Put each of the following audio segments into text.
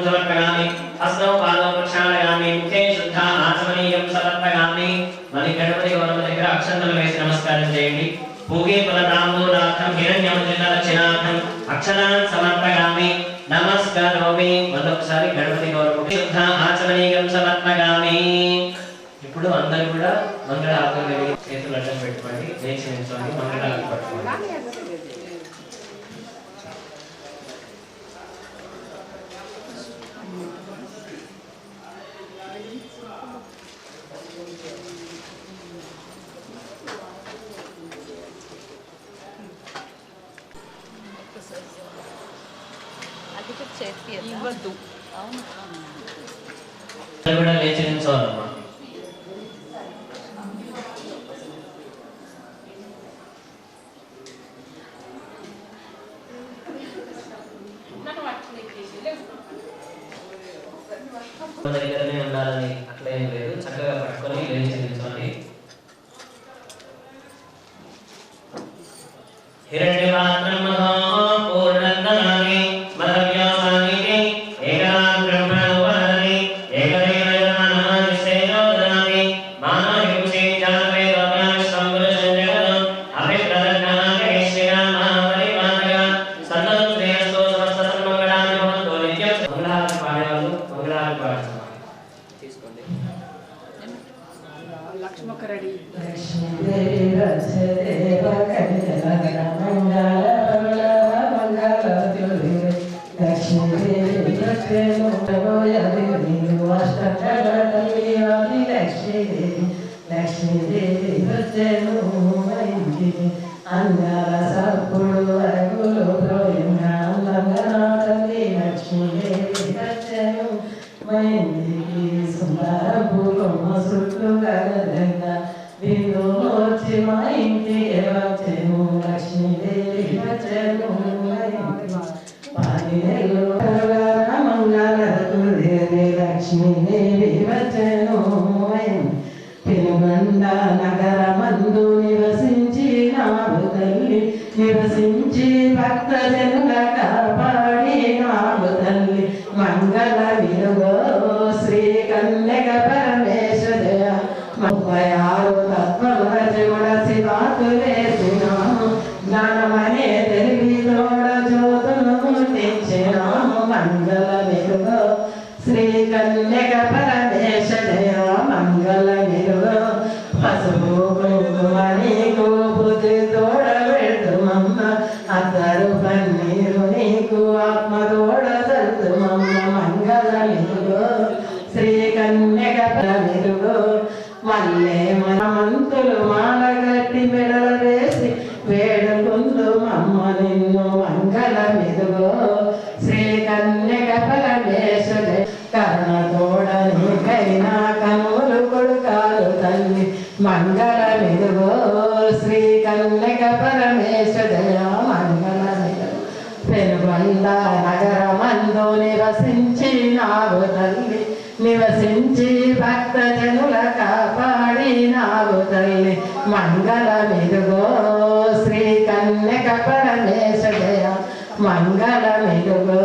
శుద్ధం సమర్పయామి హస్తం పాదం ప్రక్షాళయామి ముఖే శుద్ధ ఆచమనీయం సమర్పయామి. మని గణపతి వరమ దగ్గర అక్షంతలు వేసి నమస్కారం చేయండి. పూగే పలతాంబూలార్థం హిరణ్యం జిల్లక్షణార్థం అక్షరాన్ సమర్పయామి. నమస్కరోమి. మరొకసారి గణపతి గౌరవ శుద్ధ ఆచమనీయం సమర్పయామి. ఇప్పుడు అందరూ కూడా మంగళ ఆత్మ చేతులు అడ్డం పెట్టుకోండి. లేచి నిల్చోండి. మంగళ ఆత్మ చేసి ఇవ్వద్దు? అవును? లేచి నిన్ను మంగళమిదుగో శ్రీ కన్యక పరమేశ్వరి కర్ణ తోడని కైనా కనులు కొడుకాలు తల్లి. మంగళమిదుగో శ్రీ కన్యక పరమేశ్వరయ మంగళమిదు పెనుగొండ నగరమందు నివసించినారు తల్లి. నివసించి భక్త భక్తజనుల కాపాడినావు తల్లి. మంగళ మంగళమిరుగో శ్రీ కన్యక పరమేశ్వరయ మంగళమిరుగో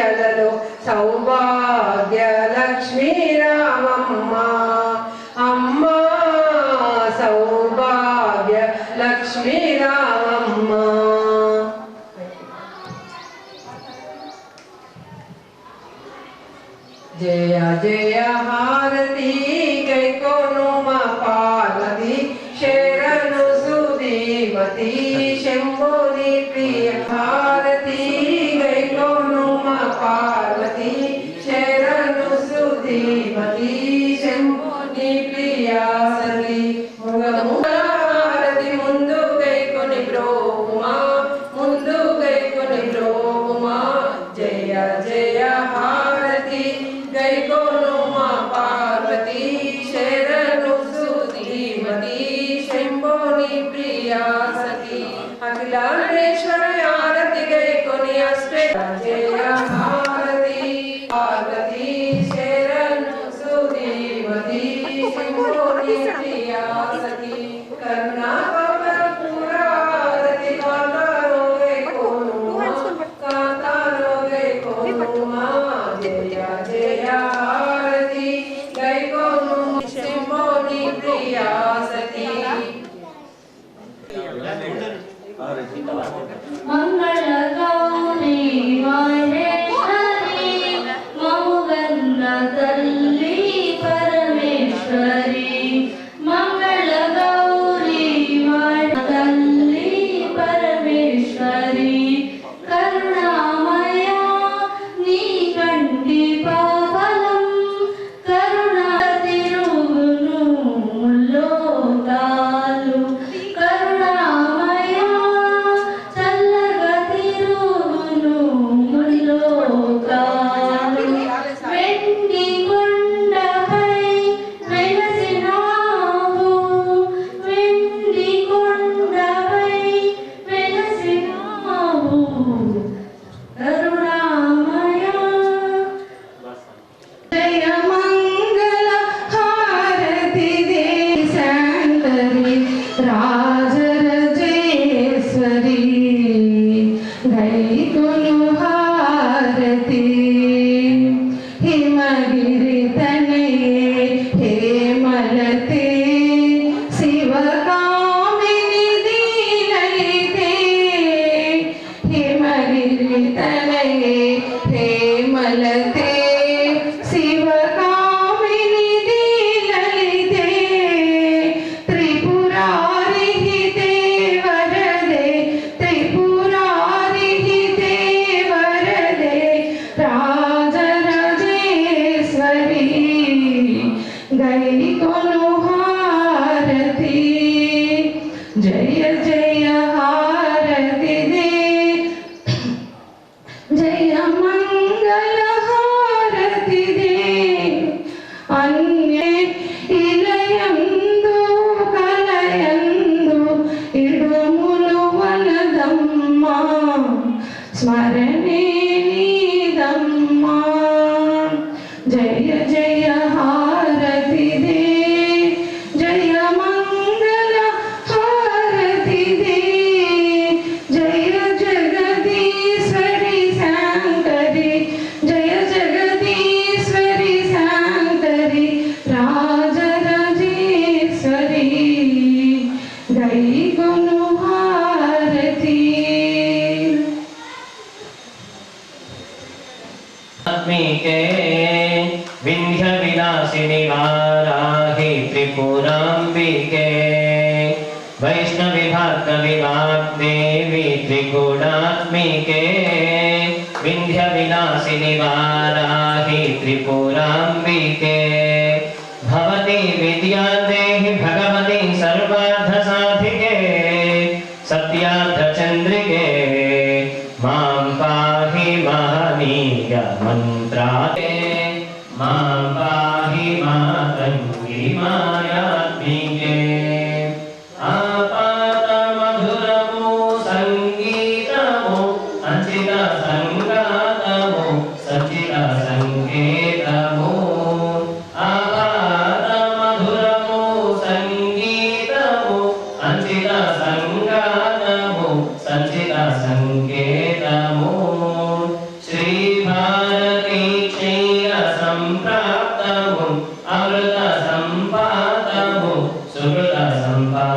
hablarlo Amen. Smart and विन्ध्यविनाशिनि वाराहि त्रिपुराम्बिके। भवति विद्यादेहि भगवति सर्वार्थसाधिके। सत्यार्थचन्द्रिके। माँ पाहि महनीयमन्त्राते माँ समृतसम्पातभो संपा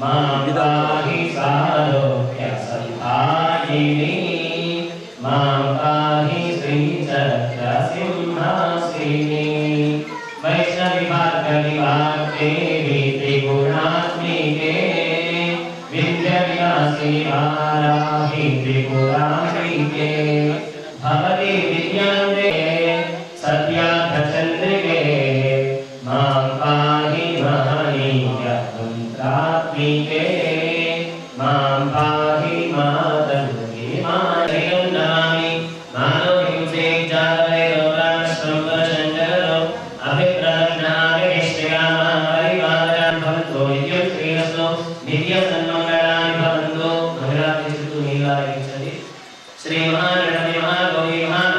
마음이다. 음, श्रीमहागणमहागौरीमहा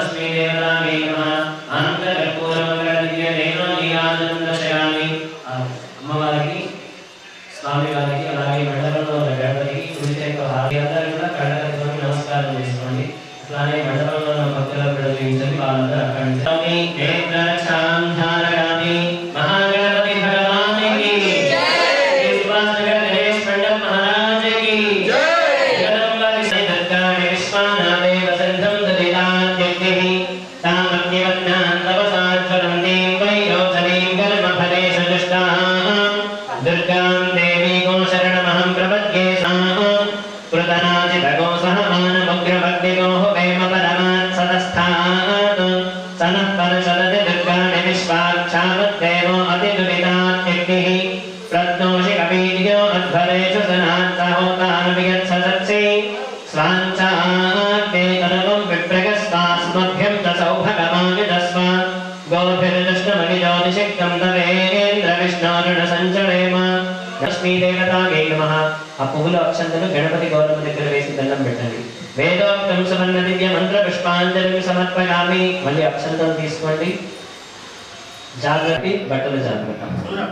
स्थले च जनान्ता होतानभियत्सदत्सि स्वाञ्चाग्ने तनुं विप्रगस्तास्मभ्यं च सौभगमानिदस्व गोभिर्दष्टमगिजोनिषिक्तं दवेन्द्रविष्णोरुणसञ्चरेम లక్ష్మీదేవతాగే నమ ఆ పువ్వుల అక్షంతలు గణపతి గౌరవ దగ్గర వేసి దండం పెట్టండి వేదోక్తం సువర్ణ దివ్య మంత్ర పుష్పాంజలిని సమర్పయామి మళ్ళీ అక్షంతం తీసుకోండి। జాగ్రత్త బట్టలు జాగ్రత్త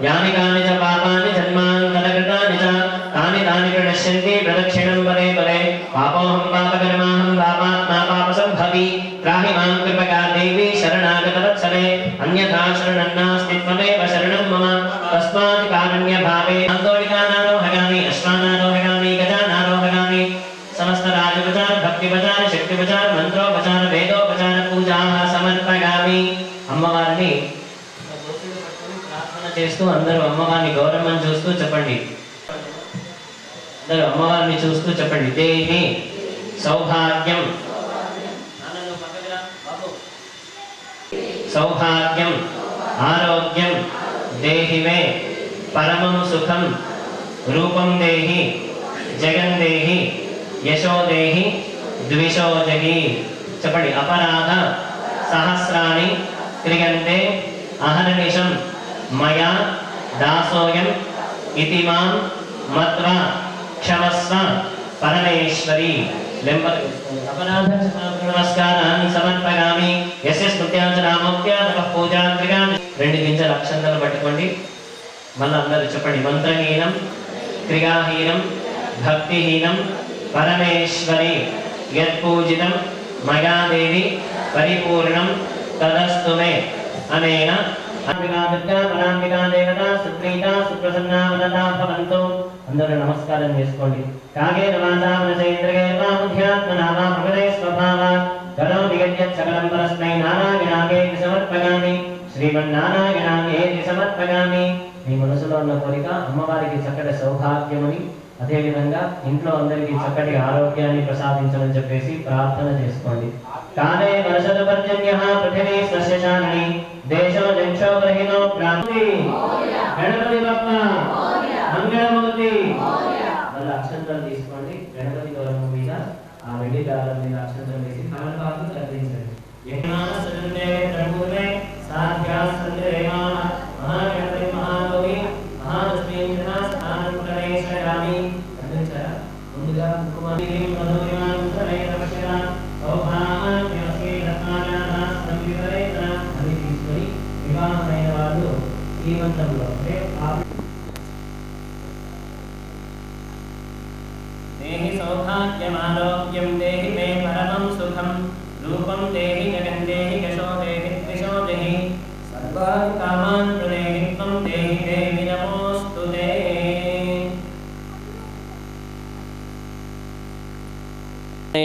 యాని కాని చ పాపాని జన్మాన్ కలకృతాని చ తాని తాని ప్రణశ్యంతి ప్రదక్షిణం వరే వరే పాపోహం పాపకర్మాహం పాపాత్మా పాప సంభవి త్రాహి మాం కృపకా దేవి శరణాగత వత్సలే అన్యథా శరణం నాస్తి త్వమేవ శరణం మమ తస్మాత్ కారుణ్య భావే ఆందోళికానారోహగామి అశ్వానారోహగామి గజానారోహగామి సమస్త రాజోపచార భక్తిపచార శక్తిపచార మంత్రోపచార వేదోపచార పూజా సమర్పగామి అమ్మవారిని చేస్తూ అందరూ అమ్మవారిని గౌరవం చూస్తూ చెప్పండి. అందరూ అమ్మవారిని చూస్తూ చెప్పండి. దేవి సౌభాగ్యం. సౌభాగ్యం ఆరోగ్యం దేహివే పరమం సుఖం రూపం దేహి జగన్ దేహి యశో దేహి చెప్పండి. అపరాధ సహస్రాన్ని క్రియంతే అహర్నిషం మయా దాసోయం ఇతి మాం మత్వా క్షమస్వ పరమేశ్వరి అపరాధ నమస్కారాన్ని సమర్పగామి యస్య స్తుత్యాంచ నామోక్త్యా తపః రెండు గింజల అక్షంతలు పట్టుకోండి. మళ్ళీ అందరూ చెప్పండి. మంత్రహీనం క్రియాహీనం భక్తిహీనం పరమేశ్వరి యత్పూజితం మయాదేవి పరిపూర్ణం తదస్తు మే అనేన అందరూ నమస్కారం చేసుకోండి. కాగేన వాచా మనసేంద్రియైర్వా బుద్ధ్యాత్మనా వా ప్రకృతే స్వభావాత్ కరోమి యద్యత్ సకలం పరస్మై నారాయణాగేతి సమర్పయామి శ్రీమన్నారాయణాగేతి సమర్పయామి మీ మనసులో ఉన్న కోరిక అమ్మవారికి చక్కటి సౌభాగ్యమని అదేవిధంగా ఇంట్లో అందరికీ చక్కటి ఆరోగ్యాన్ని ప్రసాదించమని చెప్పేసి ప్రార్థన చేసుకోండి. काले वर्षदपर्जन्यः पृथ्वी सस्य चारणी देशो जक्षो ग्रहितो प्राप्ति। गणपति भक्ता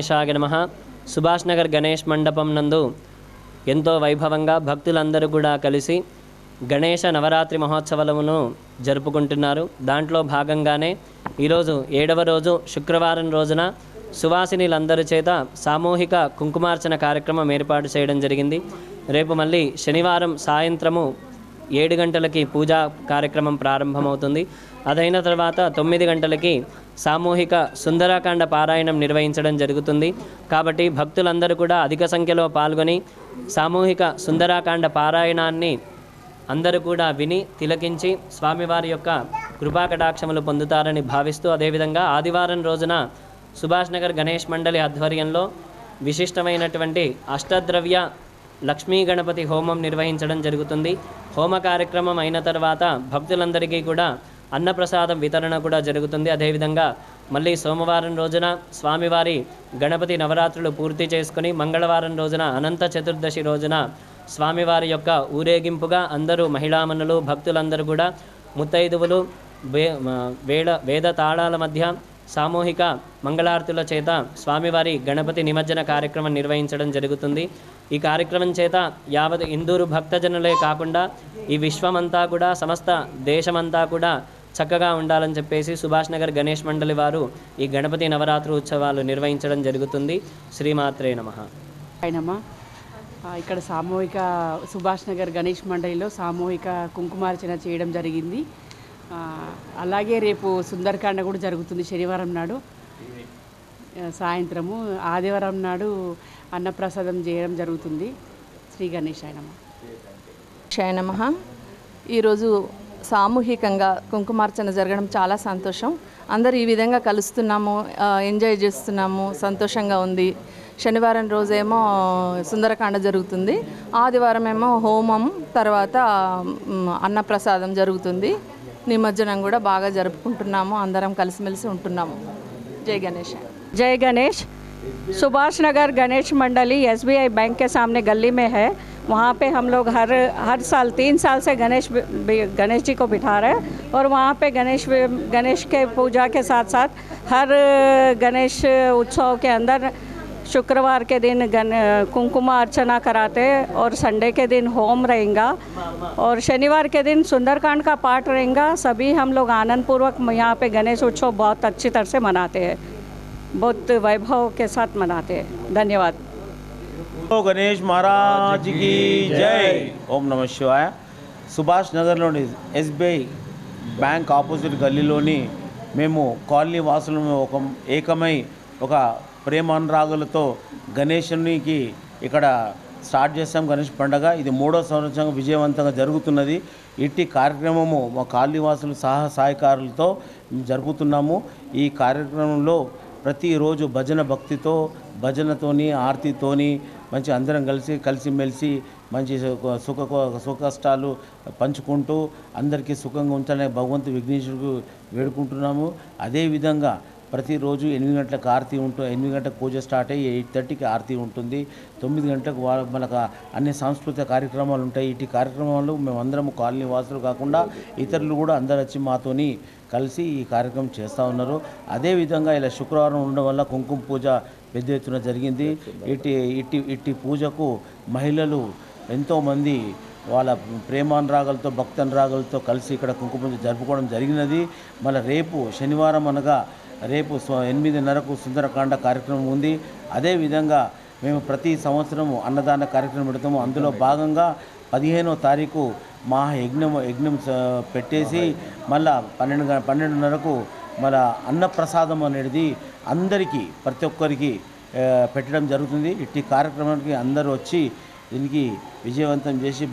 గణేశాయ నమ. సుభాష్ నగర్ గణేష్ మండపం నందు ఎంతో వైభవంగా భక్తులందరూ కూడా కలిసి గణేష నవరాత్రి మహోత్సవమును జరుపుకుంటున్నారు. దాంట్లో భాగంగానే ఈరోజు ఏడవ రోజు శుక్రవారం రోజున సువాసినిలందరి చేత సామూహిక కుంకుమార్చన కార్యక్రమం ఏర్పాటు చేయడం జరిగింది. రేపు మళ్ళీ శనివారం సాయంత్రము ఏడు గంటలకి పూజా కార్యక్రమం ప్రారంభమవుతుంది. అదైన తర్వాత తొమ్మిది గంటలకి సామూహిక సుందరాకాండ పారాయణం నిర్వహించడం జరుగుతుంది. కాబట్టి భక్తులందరూ కూడా అధిక సంఖ్యలో పాల్గొని సామూహిక సుందరాకాండ పారాయణాన్ని అందరూ కూడా విని తిలకించి స్వామివారి యొక్క కృపాకటాక్షములు పొందుతారని భావిస్తూ అదేవిధంగా ఆదివారం రోజున సుభాష్ నగర్ గణేష్ మండలి ఆధ్వర్యంలో విశిష్టమైనటువంటి అష్టద్రవ్య లక్ష్మీ గణపతి హోమం నిర్వహించడం జరుగుతుంది. హోమ కార్యక్రమం అయిన తర్వాత భక్తులందరికీ కూడా అన్నప్రసాదం వితరణ కూడా జరుగుతుంది. అదేవిధంగా మళ్ళీ సోమవారం రోజున స్వామివారి గణపతి నవరాత్రులు పూర్తి చేసుకుని మంగళవారం రోజున అనంత చతుర్దశి రోజున స్వామివారి యొక్క ఊరేగింపుగా అందరూ మహిళామణులు భక్తులందరూ కూడా ముత్తైదువులు వే వేద తాళాల మధ్య సామూహిక మంగళారతుల చేత స్వామివారి గణపతి నిమజ్జన కార్యక్రమం నిర్వహించడం జరుగుతుంది. ఈ కార్యక్రమం చేత యావత్ ఇందూరు భక్తజనులే కాకుండా ఈ విశ్వమంతా కూడా సమస్త దేశమంతా కూడా చక్కగా ఉండాలని చెప్పేసి సుభాష్ నగర్ గణేష్ మండలి వారు ఈ గణపతి నవరాత్రి ఉత్సవాలు నిర్వహించడం జరుగుతుంది. శ్రీమాత్రే నమః. ఇక్కడ సామూహిక సుభాష్ నగర్ గణేష్ మండలిలో సామూహిక కుంకుమార్చన చేయడం జరిగింది. ఆ, అలాగే రేపు సుందరకాండ కూడా జరుగుతుంది శనివారం నాడు. సాయంత్రము ఆదివారం నాడు అన్నప్రసాదం చేయడం జరుగుతుంది. శ్రీ గణేష్ ఆయనమ్మ క్షయ నమ. ఈరోజు సామూహికంగా కుంకుమార్చన జరగడం చాలా సంతోషం అందరూ ఈ విధంగా కలుస్తున్నాము ఆ, ఎంజాయ్ చేస్తున్నాము సంతోషంగా ఉంది శనివారం రోజేమో సుందరకాండ జరుగుతుంది ఆదివారం ఏమో హోమం తర్వాత మ్, అన్నప్రసాదం జరుగుతుంది నిమజ్జనం కూడా బాగా జరుపుకుంటున్నాము అందరం కలిసిమెలిసి ఉంటున్నాము జై గణేష్ जय गणेश सुभाष नगर गणेश मंडली एसबीआई बैंक के सामने गली में है वहाँ पे हम लोग हर हर साल, तीन साल से गणेश गणेश जी को बिठा रहे हैं और वहाँ पे गणेश गणेश के पूजा के साथ साथ हर गणेश उत्सव के अंदर शुक्रवार के दिन गन कुंकुमा अर्चना कराते और संडे के दिन होम रहेगा और शनिवार के दिन सुंदरकांड का पाठ रहेगा। सभी हम लोग आनंद पूर्वक यहाँ पे गणेश उत्सव बहुत अच्छी तरह से मनाते हैं, बहुत वैभव के साथ मनाते हैं। धन्यवाद। గణేష్ మహారాజ్కి జై. ఓం నమ శివాయ. సుభాష్ నగర్లోని ఎస్బీఐ బ్యాంక్ ఆపోజిట్ గల్లీలోని మేము కాలనీ వాసులను ఒక ఏకమై ఒక ప్రేమానురాగులతో గణేశునికి ఇక్కడ స్టార్ట్ చేస్తాం గణేష్ పండగ. ఇది మూడో సంవత్సరం విజయవంతంగా జరుగుతున్నది. ఇట్టి కార్యక్రమము మా కాలనీ వాసులు సహా సహాయకారులతో జరుపుతున్నాము. ఈ కార్యక్రమంలో ప్రతిరోజు భజన భక్తితో భజనతోని ఆరతితోని మంచి అందరం కలిసి కలిసిమెలిసి మంచి సుఖ- సుఖ కష్టాలు పంచుకుంటూ అందరికీ సుఖంగా ఉంచాలని భగవంతు విఘ్నేశ్వరుడు వేడుకుంటున్నాము. అదేవిధంగా ప్రతిరోజు ఎనిమిది గంటలకు ఆరతి ఉంటుంది ఎనిమిది గంటలకు పూజ స్టార్ట్ అయ్యి ఎయిట్ థర్టీకి ఆరతి ఉంటుంది. తొమ్మిది గంటలకు మనకు అన్ని సాంస్కృతిక కార్యక్రమాలు ఉంటాయి. ఇటు కార్యక్రమాలు మేమందరం కాలనీ వాసులు కాకుండా ఇతరులు కూడా అందరు వచ్చి మాతోని కలిసి ఈ కార్యక్రమం చేస్తూ ఉన్నారు. అదేవిధంగా ఇలా శుక్రవారం ఉండడం వల్ల కుంకుమ పూజ పెద్ద ఎత్తున జరిగింది. ఇట్టి ఇట్టి ఇట్టి పూజకు మహిళలు ఎంతోమంది వాళ్ళ ప్రేమానురాగాలతో భక్తనురాగాలతో కలిసి ఇక్కడ కుంకుమ జరుపుకోవడం జరిగినది. మళ్ళీ రేపు శనివారం అనగా రేపు ఎనిమిదిన్నరకు సుందరకాండ కార్యక్రమం ఉంది. అదేవిధంగా మేము ప్రతి సంవత్సరం అన్నదాన కార్యక్రమం పెడతాము. అందులో భాగంగా పదిహేనో తారీఖు మా యజ్ఞం పెట్టేసి మళ్ళా పన్నెండు పన్నెండున్నరకు మన అన్నప్రసాదం అనేది అందరికీ ప్రతి ఒక్కరికి పెట్టడం జరుగుతుంది. ఇట్టి కార్యక్రమానికి అందరూ వచ్చి దీనికి విజయవంతం చేసి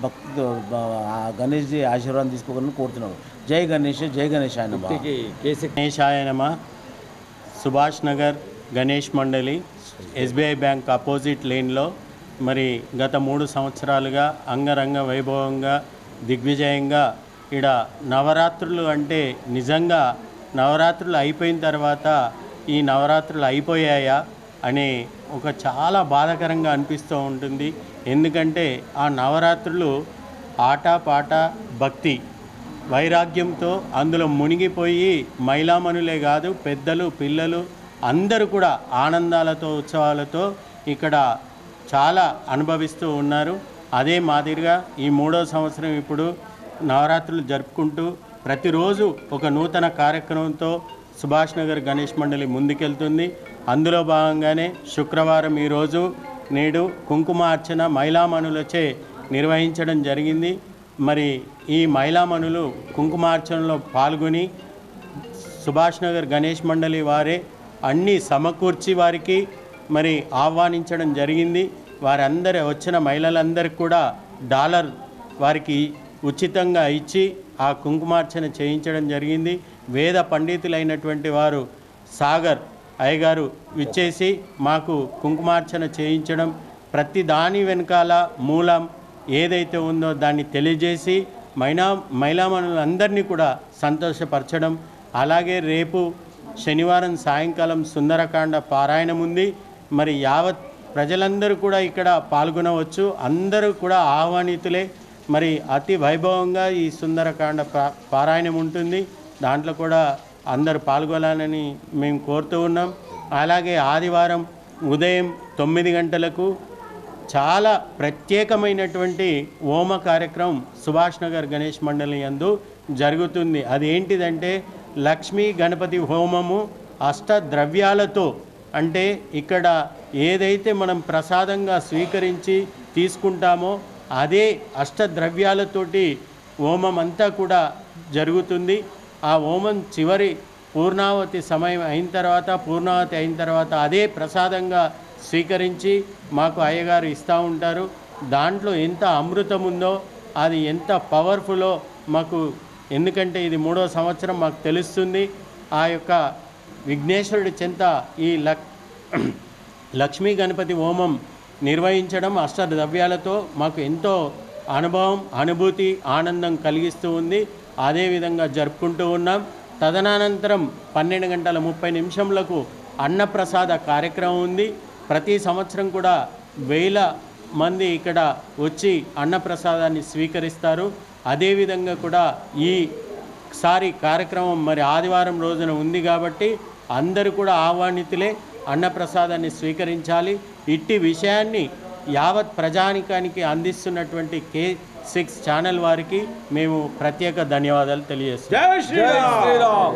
ఆ గణేష్జీ ఆశీర్వాదం తీసుకోవాలని కోరుతున్నాను జై గణేష్ జై గణేష్ ఆయన గణేశాయ నమ. సుభాష్ నగర్ గణేష్ మండలి ఎస్బీఐ బ్యాంక్ అపోజిట్ లేన్లో మరి గత మూడు సంవత్సరాలుగా అంగరంగ వైభవంగా దిగ్విజయంగా ఇడ నవరాత్రులు అంటే నిజంగా నవరాత్రులు అయిపోయిన తర్వాత ఈ నవరాత్రులు అయిపోయాయా అనే ఒక చాలా బాధాకరంగా అనిపిస్తూ ఉంటుంది. ఎందుకంటే ఆ నవరాత్రులు ఆట పాట భక్తి వైరాగ్యంతో అందులో మునిగిపోయి మహిళామణులే కాదు పెద్దలు పిల్లలు అందరూ కూడా ఆనందాలతో ఉత్సవాలతో ఇక్కడ చాలా అనుభవిస్తూ ఉన్నారు. అదే మాదిరిగా ఈ మూడో సంవత్సరం ఇప్పుడు నవరాత్రులు జరుపుకుంటూ ప్రతిరోజు ఒక నూతన కార్యక్రమంతో సుభాష్ నగర్ గణేష్ మండలి ముందుకెళ్తుంది. అందులో భాగంగానే శుక్రవారం ఈరోజు నేడు కుంకుమార్చన మహిళామణులచే నిర్వహించడం జరిగింది. మరి ఈ మహిళామణులు కుంకుమార్చనలో పాల్గొని సుభాష్ నగర్ గణేష్ మండలి వారే అన్నీ సమకూర్చి వారికి మరి ఆహ్వానించడం జరిగింది. వారందరి వచ్చిన మహిళలందరికీ కూడా డాలర్ వారికి ఉచితంగా ఇచ్చి ఆ కుంకుమార్చన చేయించడం జరిగింది. వేద పండితులైనటువంటి వారు సాగర్ అయ్యగారు విచ్చేసి మాకు కుంకుమార్చన చేయించడం ప్రతి దాని వెనకాల మూలం ఏదైతే ఉందో దాన్ని తెలియజేసి మైనా మహిళామణులందరినీ కూడా సంతోషపరచడం. అలాగే రేపు శనివారం సాయంకాలం సుందరకాండ పారాయణం ఉంది. మరి యావత్ ప్రజలందరూ కూడా ఇక్కడ పాల్గొనవచ్చు. అందరూ కూడా ఆహ్వానితులే. మరి అతి వైభవంగా ఈ సుందరకాండ పారాయణం ఉంటుంది. దాంట్లో కూడా అందరు పాల్గొనాలని మేము కోరుతూ ఉన్నాం. అలాగే ఆదివారం ఉదయం తొమ్మిది గంటలకు చాలా ప్రత్యేకమైనటువంటి హోమ కార్యక్రమం సుభాష్ నగర్ గణేష్ మండలి యందు జరుగుతుంది. అది ఏంటిదంటే లక్ష్మీ గణపతి హోమము అష్ట ద్రవ్యాలతో అంటే ఇక్కడ ఏదైతే మనం ప్రసాదంగా స్వీకరించి తీసుకుంటామో అదే అష్టద్రవ్యాలతోటి హోమం అంతా కూడా జరుగుతుంది. ఆ హోమం చివరి పూర్ణావతి సమయం అయిన తర్వాత పూర్ణావతి అయిన తర్వాత అదే ప్రసాదంగా స్వీకరించి మాకు అయ్యగారు ఇస్తూ ఉంటారు. దాంట్లో ఎంత అమృతం ఉందో అది ఎంత పవర్ఫుల్లో మాకు ఎందుకంటే ఇది మూడో సంవత్సరం మాకు తెలుస్తుంది. ఆ యొక్క విఘ్నేశ్వరుడి చెంత ఈ లక్ లక్ష్మీ గణపతి హోమం నిర్వహించడం అష్ట ద్రవ్యాలతో మాకు ఎంతో అనుభవం అనుభూతి ఆనందం కలిగిస్తూ ఉంది. అదేవిధంగా జరుపుకుంటూ ఉన్నాం. తదనంతరం పన్నెండు గంటల ముప్పై నిమిషంలకు అన్నప్రసాద కార్యక్రమం ఉంది. ప్రతి సంవత్సరం కూడా వేల మంది ఇక్కడ వచ్చి అన్నప్రసాదాన్ని స్వీకరిస్తారు. అదేవిధంగా కూడా ఈసారి కార్యక్రమం మరి ఆదివారం రోజున ఉంది కాబట్టి అందరూ కూడా ఆహ్వానితులే అన్నప్రసాదాన్ని స్వీకరించాలి. ఇట్టి విషయాన్ని యావత్ ప్రజానికానికి అందిస్తున్నటువంటి కే సిక్స్ ఛానల్ వారికి మేము ప్రత్యేక ధన్యవాదాలు తెలియజేస్తున్నాం.